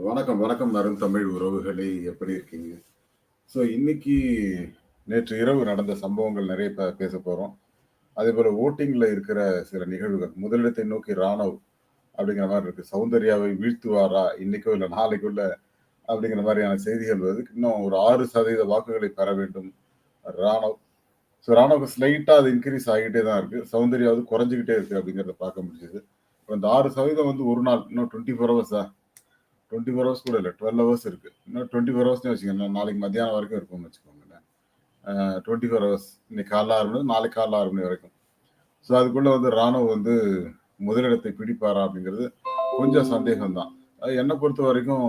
வணக்கம் வணக்கம் நரும் தமிழ் உறவுகளே எப்படி இருக்கீங்க? ஸோ இன்னைக்கு நேற்று இரவு நடந்த சம்பவங்கள் நிறைய பேச போகிறோம் அதே போல் ஓட்டிங்கில் இருக்கிற சில நிகழ்வுகள். முதலிடத்தை நோக்கி ராணவ் அப்படிங்கிற மாதிரி இருக்குது சௌந்தர்யாவை வீழ்த்துவாரா இன்னைக்கோ இல்லை நாளைக்குள்ள அப்படிங்கிற மாதிரியான செய்திகள் வருது. இன்னும் ஒரு ஆறு சதவீத வாக்குகளை பெற வேண்டும் ராணவ். ஸோ ராணுவுக்கு ஸ்லைட்டாக அது இன்க்ரீஸ் ஆகிட்டே தான் இருக்குது சௌந்தர்யா வந்து குறைஞ்சிக்கிட்டே இருக்குது அப்படிங்கிறத பார்க்க முடிஞ்சது. இப்போ ஆறு சதவீதம் வந்து ஒரு நாள் இன்னும் டுவெண்ட்டி ஃபோர் ஹவர்ஸா டுவெண்ட்டி ஃபோர் ஹவர்ஸ் கூட இல்லை டுவெல் ஹவர்ஸ் இருக்கு. இன்னும் டுவெண்ட்டி ஃபோர் ஹவர்ஸ்னு வச்சுக்கோங்க. நாளைக்கு மத்தியானம் வரைக்கும் இருக்கும்னு வச்சுக்கோங்களேன். டுவெண்ட்டி ஃபோர் ஹவர்ஸ் இன்னைக்கு காலைல ஆறு மணி நாளைக்கு காலைல ஆறு மணி வரைக்கும். ஸோ அதுக்குள்ளே வந்து ராணுவம் வந்து முதலிடத்தை பிடிப்பாரா அப்படிங்கிறது கொஞ்சம் சந்தேகம் தான் என்னை பொறுத்த வரைக்கும்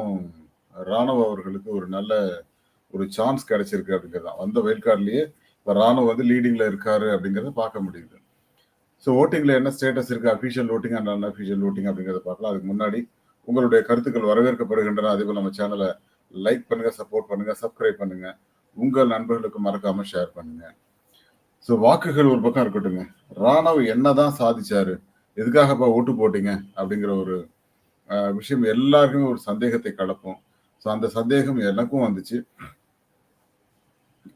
ராணுவ அவர்களுக்கு ஒரு நல்ல ஒரு சான்ஸ் கிடைச்சிருக்கு அப்படிங்கிறது தான் வந்த வயல்கார்ட்லயே இப்போ ராணுவ வந்து லீடிங்கில் இருக்காரு அப்படிங்கிறத பார்க்க முடியுது. ஸோ ஓட்டிங்கில் என்ன ஸ்டேட்டஸ் இருக்குது official voting and unofficial voting அப்படிங்கிறத பார்க்கலாம். அதுக்கு முன்னாடி உங்களுடைய கருத்துக்கள் வரவேற்கப்படுகின்றன. அதே போல் நம்ம சேனலை லைக் பண்ணுங்க சப்போர்ட் பண்ணுங்க சப்ஸ்கிரைப் பண்ணுங்க. உங்கள் நண்பர்களுக்கு மறக்காம ஷேர் பண்ணுங்க. ஸோ வாக்குகள் ஒரு பக்கம் இருக்கட்டுங்க. ராணவ் என்னதான் சாதிச்சாரு? எதுக்காகப்பா ஓட்டு போட்டீங்க? அப்படிங்கிற ஒரு விஷயம் எல்லாருக்குமே ஒரு சந்தேகத்தை கலப்போம் ஸோ அந்த சந்தேகம் எனக்கும் வந்துச்சு.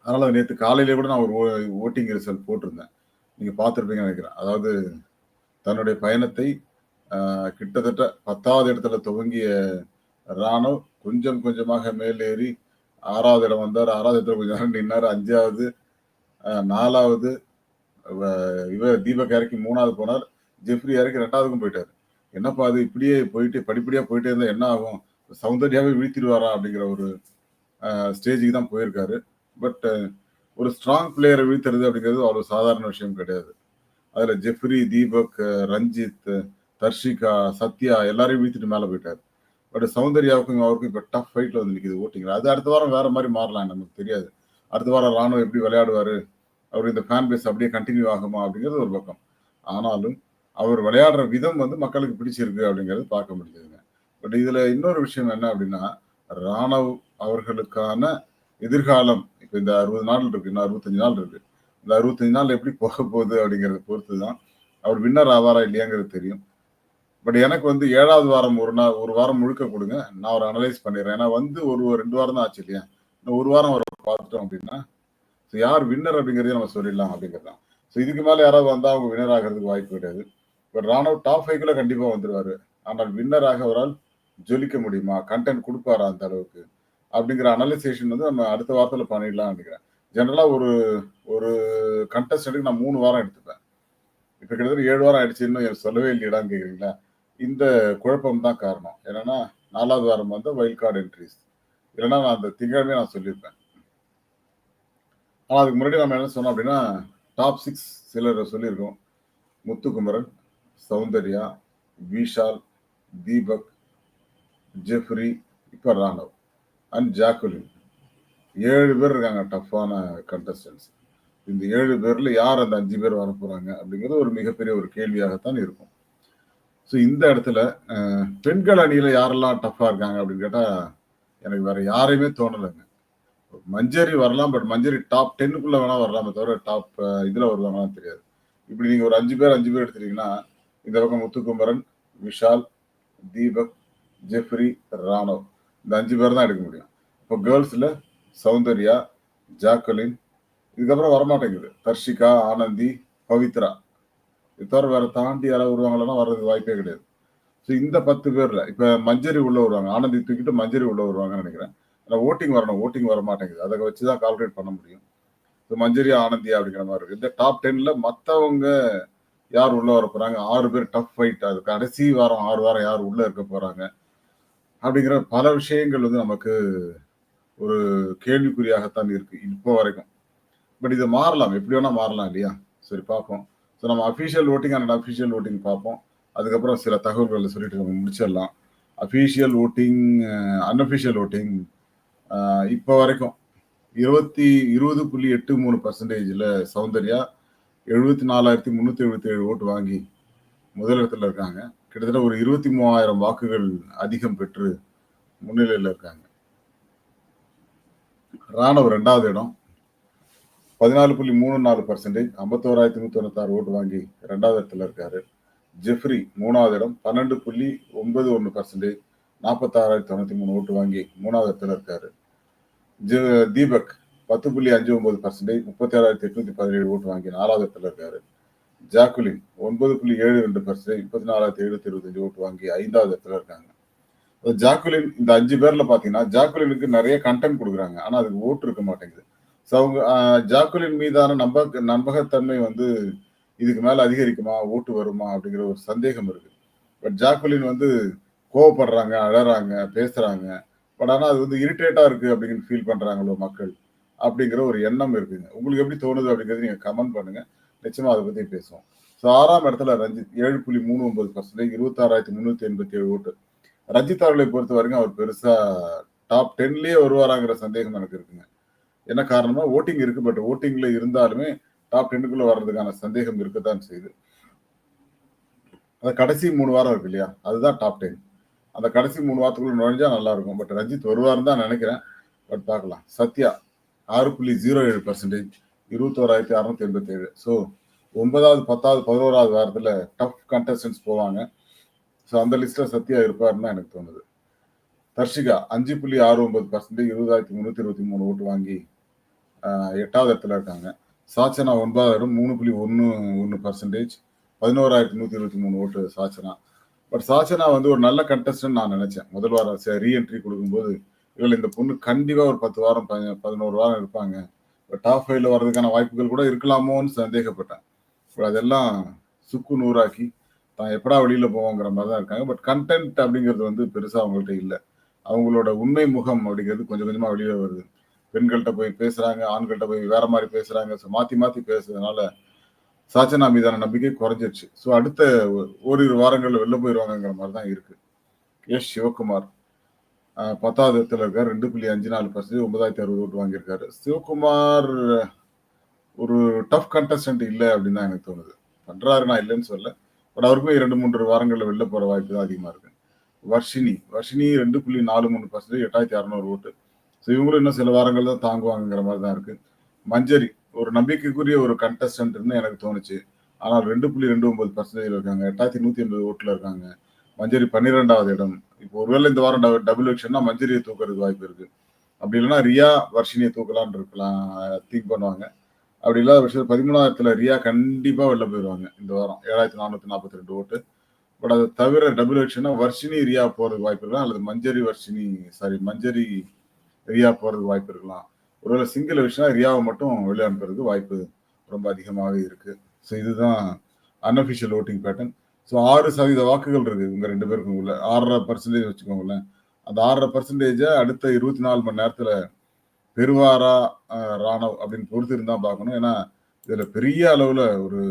அதனால நேற்று காலையிலே கூட நான் ஒரு ஓட்டிங் ரிசல்ட் போட்டிருந்தேன். நீங்கள் பார்த்துருப்பீங்கன்னு நினைக்கிறேன். அதாவது தன்னுடைய பயணத்தை கிட்டத்தட்ட பத்தாவது இடத்துல துவங்கிய ராணுவ கொஞ்சம் கொஞ்சமாக மேலேறி ஆறாவது இடம் வந்தார். ஆறாவது இடத்துல கொஞ்சம் நேரம் நின்னார். அஞ்சாவது நாலாவது இவர் தீபக் இறக்கி மூணாவது போனார். ஜெஃப்ரி இறக்கி ரெண்டாவதுக்கும் போயிட்டார். என்னப்பா அது? இப்படியே போயிட்டு படிப்படியாக போயிட்டே இருந்தால் என்ன ஆகும்? சௌந்தர்யாவே வீழ்த்திடுவாரா அப்படிங்கிற ஒரு ஸ்டேஜுக்கு தான் போயிருக்காரு. பட் ஒரு ஸ்ட்ராங் பிளேயரை வீழ்த்துறது அப்படிங்கிறது அவ்வளோ சாதாரண விஷயம் கிடையாது. அதில் ஜெஃப்ரி தீபக் ரஞ்சித் தர்ஷிகா சத்யா எல்லாரையும் வீழ்த்திட்டு மேல போயிட்டாரு. பட் சௌந்தர்யாவுக்கும் அவருக்கும் இப்ப டஃப் ஃபைட்ல வந்து நிக்குது ஓட்டிங் அது அடுத்த வாரம் வேற மாதிரி மாறலாம் நமக்கு தெரியாது. அடுத்த வாரம் ராணுவம் எப்படி விளையாடுவாரு? அவர் இந்த ஃபேன் பேஸ் அப்படியே கண்டினியூ ஆகுமா அப்படிங்கிறது ஒரு பக்கம். ஆனாலும் அவர் விளையாடுற விதம் வந்து மக்களுக்கு பிடிச்சிருக்கு அப்படிங்கிறது பார்க்க முடியுதுங்க. பட் இதுல இன்னொரு விஷயம் என்ன அப்படின்னா ராணவ் அவர்களுக்கான எதிர்காலம் இப்ப இந்த அறுபது நாள் இருக்கு இன்னும் அறுபத்தஞ்சு நாள் இருக்கு. இந்த அறுபத்தஞ்சு நாள் எப்படி போக போகுது அப்படிங்கறத பொறுத்து தான் அவர் வின்னர் ஆவாரா இல்லையாங்கிறது தெரியும். பட் எனக்கு வந்து ஏழாவது வாரம் ஒரு நாள் ஒரு வாரம் முழுக்க கொடுங்க. நான் ஒரு அனலைஸ் பண்ணிடுறேன். ஏன்னா வந்து ஒரு ரெண்டு வாரம் தான் ஆச்சு இல்லையா? இன்னும் ஒரு வாரம் வர பார்த்துட்டோம் அப்படின்னா ஸோ யார் வின்னர் அப்படிங்கிறதையும் நம்ம சொல்லிடலாம் அப்படிங்கிறது தான். ஸோ இதுக்கு மேலே யாராவது வந்தால் அவங்க வின்னர் ஆகிறதுக்கு வாய்ப்பு கிடையாது. பட் ராணுவ டாப் ஃபைவ்ல கண்டிப்பாக வந்துடுவார் ஆனால் வின்னராக அவரால் ஜொலிக்க முடியுமா? கண்டென்ட் கொடுப்பாரா அந்த அளவுக்கு? அப்படிங்கிற அனலைசேஷன் வந்து நம்ம அடுத்த வாரத்தில் பண்ணிடலாம் நினைக்கிறேன். ஜென்ரலாக ஒரு ஒரு கண்டஸ்டன்ட்டுக்கு நான் மூணு வாரம் எடுத்துப்பேன். இப்போ கிட்டத்தட்ட ஏழு வாரம் ஆயிடுச்சு. இன்னும் சொல்லவே இல்லையடான்னு கேட்குறீங்களா இந்த குழப்பம் தான் காரணம். என்னன்னா நாலாவது வாரம் வந்து வைல்ட் கார்டு என்ட்ரிஸ் இல்லைன்னா நான் அந்த திங்கட்கிழமை நான் சொல்லியிருப்பேன். ஆனால் அதுக்கு முன்னாடி நம்ம என்ன சொன்னோம் அப்படின்னா டாப் சிக்ஸ் சிலர் சொல்லியிருக்கோம். முத்துக்குமரன் சௌந்தர்யா விஷால் தீபக் ஜெஃப்ரி இப்போ ராணவ் அண்ட் ஜாக்குலின். ஏழு பேர் இருக்காங்க டஃப்பான கண்டஸ்டன்ஸ் இந்த ஏழு பேரில் யார் அந்த அஞ்சு பேர் வர போகிறாங்க அப்படிங்கிறது ஒரு மிகப்பெரிய ஒரு கேள்வியாகத்தான் இருக்கும். ஸோ இந்த இடத்துல பெண்கள் அணியில் யாரெல்லாம் டஃப்பாக இருக்காங்க அப்படின்னு கேட்டால் எனக்கு வேற யாரையுமே தோணலைங்க. மஞ்சரி வரலாம் பட் மஞ்சரி டாப் டென்னுக்குள்ளே வேணால் வரலாமே தவிர டாப் இதில் வருவாங்களாம் தெரியாது. இப்படி நீங்கள் ஒரு அஞ்சு பேர் அஞ்சு பேர் எடுத்துட்டீங்கன்னா இந்த பக்கம் முத்துக்குமரன் விஷால் தீபக் ஜெஃப்ரி ராணவ். இந்த அஞ்சு பேர் தான் எடுக்க முடியும். இப்போ கேர்ள்ஸில் சௌந்தர்யா ஜாக்கலின் இதுக்கப்புறம் வரமாட்டேங்குது. தர்ஷிகா ஆனந்தி பவித்ரா. தவிர வேற தாண்டி யாராவது வருவாங்களா வர்றதுக்கு வாய்ப்பே கிடையாது. ஸோ இந்த பத்து பேர்ல இப்ப மஞ்சரி உள்ள வருவாங்க ஆனந்தி தூக்கிட்டு மஞ்சரி உள்ள வருவாங்கன்னு நினைக்கிறேன். ஆனால் ஓட்டிங் வரணும் ஓட்டிங் வர மாட்டேங்குது. அதை வச்சு தான் கால்குலேட் பண்ண முடியும். ஸோ மஞ்சரி ஆனந்தி அப்படிங்கிற மாதிரி இருக்கு. இந்த டாப் டென்ல மற்றவங்க யார் உள்ள வர போறாங்க? ஆறு பேர் டஃப் ஃபைட் அது கடைசி வாரம் ஆறு வாரம் யார் உள்ள இருக்க போறாங்க? அப்படிங்கிற பல விஷயங்கள் வந்து நமக்கு ஒரு கேள்விக்குறியாகத்தான் இருக்கு இப்போ வரைக்கும். பட் இது மாறலாம். எப்படி வேணா மாறலாம் இல்லையா? சரி பார்ப்போம். ஸோ நம்ம official voting and official voting பார்ப்போம். அதுக்கப்புறம் சில தகவல்களை சொல்லிட்டு நம்ம முடிச்சிடலாம். அஃபீஷியல் ஓட்டிங் அன்அஃபீஷியல் ஓட்டிங் இப்போ வரைக்கும் இருபத்தி இருபது புள்ளி எட்டு மூணு பர்சன்டேஜில் சௌந்தர்யா எழுபத்தி நாலாயிரத்தி முந்நூற்றி எழுபத்தி ஏழு ஓட்டு வாங்கி முதலிடத்தில் இருக்காங்க. கிட்டத்தட்ட ஒரு இருபத்தி மூவாயிரம் வாக்குகள் அதிகம் பெற்று முன்னிலையில் இருக்காங்க. ராணுவ ரெண்டாவது இடம். பதினாலு புள்ளி மூணு நாலு பர்சன்டேஜ் ஐம்பத்தோராயிரத்தி நூத்தி தொண்ணூத்தாறு ஓட்டு வாங்கி ரெண்டாவது இடத்துல இருக்காரு. ஜெஃப்ரி மூணாவது இடம் பன்னெண்டு புள்ளி ஒன்பது ஒன்று பர்சன்டேஜ் நாற்பத்தாறாயிரத்தி தொண்ணூற்றி மூணு ஓட்டு வாங்கி மூணாவது இடத்துல இருக்காரு. ஜெ தீபக் பத்து புள்ளி அஞ்சு ஒன்பது பர்சன்டேஜ் முப்பத்தி ஆறாயிரத்தி எட்நூத்தி பதினேழு ஓட்டு வாங்கி நாலாவது இடத்துல இருக்காரு. ஜாக்குலின் ஒன்பது புள்ளி ஏழு ரெண்டு பர்சன்டேஜ் முப்பத்தி நாலாயிரத்தி எழுநூத்தி இருபத்தஞ்சு ஓட்டு வாங்கி ஐந்தாவது இடத்துல இருக்காங்க. ஜாக்குலின் இந்த அஞ்சு பேர்ல பாத்தீங்கன்னா ஜாக்குலினுக்கு நிறைய கண்டென்ட் கொடுக்குறாங்க. ஆனா அதுக்கு ஓட்டு இருக்க மாட்டேங்குது. ஸோ அவங்க ஜாக்குலின் மீதான நம்ப நம்பகத்தன்மை வந்து இதுக்கு மேல அதிகரிக்குமா? ஓட்டு வருமா? அப்படிங்கிற ஒரு சந்தேகம் இருக்கு. பட் ஜாக்குலின் வந்து கோவப்படுறாங்க அழறாங்க பேசுறாங்க. பட் ஆனா அது வந்து இரிட்டேட்டா இருக்கு அப்படின்னு ஃபீல் பண்றாங்களோ மக்கள்? அப்படிங்கிற ஒரு எண்ணம் இருக்குங்க. உங்களுக்கு எப்படி தோணுது அப்படிங்கிறது நீங்க கமெண்ட் பண்ணுங்க. நிச்சயமா அதை பத்தி பேசுவோம். ஸோ ஆறாம் இடத்துல ரஞ்சித் ஏழு புள்ளி மூணு ஒன்பது பர்சன்டேஜ் இருபத்தாறாயிரத்தி முந்நூற்றி எண்பத்தி ஏழு ஓட்டு. ரஞ்சித் அவர்களை பொறுத்த வரைக்கும் அவர் பெருசாக டாப் டென்லேயே வருவாராங்கிற சந்தேகம் எனக்கு இருக்குங்க. என்ன காரணமா ஓட்டிங் இருக்கு பட் ஓட்டிங்ல இருந்தாலுமே டாப் டென்னுக்குள்ள வர்றதுக்கான சந்தேகம் இருக்கத்தான் செய்யுது. அந்த கடைசி மூணு வாரம் இருக்கு இல்லையா? அதுதான் டாப் டென் அந்த கடைசி மூணு வாரத்துக்குள்ள நுழைஞ்சா நல்லா இருக்கும் பட் ரஞ்சித் வருவாருன்னு தான் நினைக்கிறேன். பட் பார்க்கலாம். சத்யா ஆறு புள்ளி ஜீரோ ஏழு பர்சன்டேஜ் இருபத்தோராயிரத்தி அறுநூத்தி எண்பத்தி ஏழு ஸோ ஒன்பதாவது பத்தாவது பதினோராவது வாரத்தில் டஃப் கண்டஸ்டன்ஸ் போவாங்க. ஸோ அந்த லிஸ்ட்டில் சத்யா இருப்பாருன்னு தான் எனக்கு தோணுது. தர்ஷிகா அஞ்சு புள்ளி ஆறு ஒன்பது பர்சன்டேஜ் இருபதாயிரத்தி முந்நூற்றி இருபத்தி மூணு ஓட்டு வாங்கி எட்டாவது இடத்துல இருக்காங்க. சாச்சனா ஒன்பதாவது இடம் மூணு புள்ளி ஒன்று ஒன்று பர்சன்டேஜ் பதினோராயிரத்தி நூற்றி இருபத்தி மூணு ஓட்டு சாச்சனா. பட் சாச்சனா வந்து ஒரு நல்ல கண்டஸ்டன் நான் நினைச்சேன். முதல் வாரம் ரீஎன்ட்ரி கொடுக்கும்போது இதில் இந்த பொண்ணு கண்டிப்பாக ஒரு பத்து வாரம் பதினோரு வாரம் இருப்பாங்க. டாப் ஃபைவ்ல வர்றதுக்கான வாய்ப்புகள் கூட இருக்கலாமோன்னு சந்தேகப்பட்டேன். பட் அதெல்லாம் சுக்கு நூறாக்கி தான் எப்படா வெளியில் போவோங்கிற மாதிரி தான் இருக்காங்க. பட் கண்டென்ட் அப்படிங்கிறது வந்து பெருசாக அவங்கள்ட்ட இல்லை. அவங்களோட உண்மை முகம் அப்படிங்கிறது கொஞ்சம் கொஞ்சமாக வெளியில் வருது. பெண்கள்கிட்ட போய் பேசுறாங்க ஆண்கள்கிட்ட போய் வேற மாதிரி பேசுறாங்க. ஸோ மாத்தி மாத்தி பேசுறதுனால சாச்சனா மீதான நம்பிக்கை குறைஞ்சிருச்சு. ஸோ அடுத்த ஒ- ஓரிரு வாரங்களில் வெளில போயிடுவாங்கங்கிற மாதிரி தான் இருக்கு. எஸ் சிவகுமார் பத்தாவது இடத்துல இருக்கார். ரெண்டு புள்ளி அஞ்சு நாலு பர்சன்டேஜ் ஒன்பதாயிரத்தி அறுபது ஓட்டு வாங்கியிருக்காரு. சிவகுமார் ஒரு டஃப் கண்டஸ்டன்ட் இல்லை அப்படின்னு தான் எனக்கு தோணுது. பண்றாரு நான் இல்லைன்னு சொல்ல பட் அவருக்கும் இரண்டு மூன்று வாரங்களில் வெளில போகிற வாய்ப்பு தான் அதிகமாக இருக்கு. வர்ஷினி வர்ஷினி ரெண்டு புள்ளி நாலு மூணு பர்சன்டேஜ் எட்டாயிரத்தி அறநூறு ஓட்டு. ஸோ இவங்களும் இன்னும் சில வாரங்கள் தான் தாங்குவாங்கிற மாதிரி தான் இருக்கு. மஞ்சரி ஒரு நம்பிக்கைக்குரிய ஒரு கண்டஸ்டன்ட்னு எனக்கு தோணுச்சு. ஆனால் ரெண்டு புள்ளி ரெண்டு ஒன்பது பர்சன்டேஜ் இருக்காங்க. எட்டாயிரத்தி நூத்தி எண்பது ஓட்டுல இருக்காங்க. மஞ்சரி பன்னிரெண்டாவது இடம். இப்போ ஒருவேளை இந்த வாரம் டபுள் எலெக்ஷன்னா மஞ்சரியை தூக்குறதுக்கு வாய்ப்பு இருக்கு. அப்படி இல்லைன்னா ரியா வர்ஷினியை தூக்கலான்னு இருக்கலாம். திங்க் பண்ணுவாங்க. அப்படி இல்லாத பட்சத்தில் பதிமூணாயிரத்துல ரியா கண்டிப்பா வெளில போயிடுவாங்க இந்த வாரம். ஏழாயிரத்தி நானூத்தி நாற்பத்தி ரெண்டு ஓட்டு. பட் அதை தவிர டபுள் எலெக்ஷனா வர்ஷினி ரியா போறதுக்கு வாய்ப்பு இருக்கலாம் அல்லது மஞ்சரி வர்ஷினி சாரி மஞ்சரி ரியா போறதுக்கு வாய்ப்பு இருக்கலாம். ஒருவேளை சிங்கிள் எலெக்ஷனா ரியாவை மட்டும் வெளியே அனுப்புறதுக்கு வாய்ப்பு ரொம்ப அதிகமாகவே இருக்கு. ஸோ இதுதான் அன்அஃபிஷியல் ஓட்டிங் பேட்டர்ன் ஸோ ஆறு சதவீத வாக்குகள் இருக்கு இவங்க ரெண்டு பேருக்கும் உள்ள. ஆறரை பர்சன்டேஜ் வச்சுக்கோங்களேன். அந்த ஆறரை பர்சன்டேஜை அடுத்த இருபத்தி நாலு மணி நேரத்தில் பெருவாரா ராணவ் அப்படின்னு பொறுத்து இருந்தால் பார்க்கணும். ஏன்னா இதில் பெரிய அளவில் ஒரு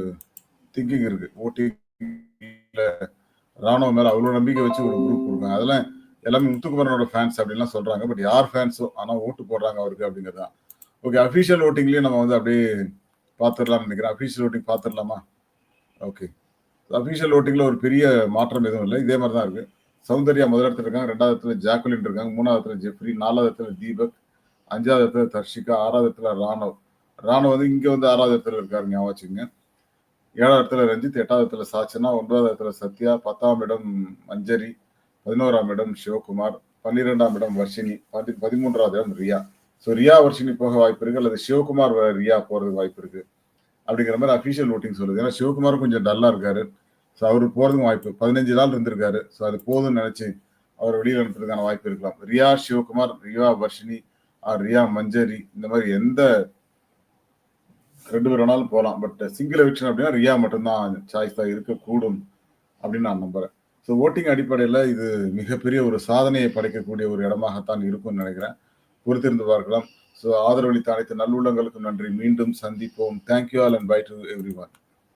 திங்கிங் இருக்கு. ஓட்டிங்ல ராணுவ மேல அவ்வளவு நம்பிக்கை வச்சு ஒரு குரூப் கொடுக்காங்க அதெல்லாம் எல்லாமே முத்துக்குமரனோட ஃபேன்ஸ் அப்படின்லாம் சொல்றாங்க. பட் யார் ஃபேன்ஸோ ஆனால் ஓட்டு போடுறாங்க அவருக்கு அப்படிங்கிறது. தான் ஓகே அஃபீஷியல் ஓட்டிங்லயும் நம்ம வந்து அப்படியே பார்த்துடலாம்னு நினைக்கிறேன். அஃபீஷியல் ஓட்டிங் பார்த்துடலாமா? ஓகே அஃபிஷியல் ஓட்டிங்ல ஒரு பெரிய மாற்றம் எதுவும் இல்லை. இதே மாதிரி தான் இருக்கு. சௌந்தர்யா முதல் இடத்துல இருக்காங்க. ரெண்டாவது இடத்துல ஜாக்குலின் இருக்காங்க. மூணாவது இடத்துல ஜெஃப்ரி. நாலாவது இடத்துல தீபக். அஞ்சாவது இடத்துல தர்ஷிகா. ஆறாவது இடத்துல ராணவ். ராணவ் வந்து இங்கே வந்து ஆறாவது இடத்துல இருக்காரு. ஞாபகம் வச்சுங்க ஏழாவது இடத்துல ரஞ்சித் எட்டாவது இடத்துல சாச்சனா ஒன்பதாவது இடத்துல சத்யா பத்தாம் இடம் மஞ்சரி. பதினோராம் இடம் சிவகுமார் பன்னிரெண்டாம் இடம் வர்ஷினி பதி பதிமூன்றாவது இடம் ரியா. ஸோ ரியா வர்ஷினி போக வாய்ப்பு இருக்கு அல்லது சிவகுமார் ரியா போறதுக்கு வாய்ப்பு இருக்கு அப்படிங்கிற மாதிரி அஃபிஷியல் ஓட்டிங் சொல்லுது. ஏன்னா சிவகுமார் கொஞ்சம் டல்லா இருக்காரு. ஸோ அவர் போறதுக்கு வாய்ப்பு பதினஞ்சு நாள் இருந்திருக்காரு. ஸோ அது போதும்னு நினைச்சு அவர் வெளியில் அனுப்புறதுக்கான வாய்ப்பு இருக்கலாம். ரியா சிவகுமார் ரியா வர்ஷினி ஆர் ரியா மஞ்சரி இந்த மாதிரி எந்த ரெண்டு பேர் வேணாலும் போகலாம் பட் சிங்கிள் எவிக்ஷன் அப்படின்னா ரியா மட்டும்தான் சாய்ஸ் தான் இருக்கக்கூடும் அப்படின்னு நான் நம்புறேன். ஸோ ஓட்டிங் அடிப்படையில் இது மிகப்பெரிய ஒரு சாதனையை படைக்கக்கூடிய ஒரு இடமாகத்தான் இருக்கும்னு நினைக்கிறேன். பொறுத்திருந்து பார்க்கலாம் ஸோ ஆதரவளித்த அனைத்து நல்லுள்ளங்களுக்கும் நன்றி. மீண்டும் சந்திப்போம். Thank you all and bye to everyone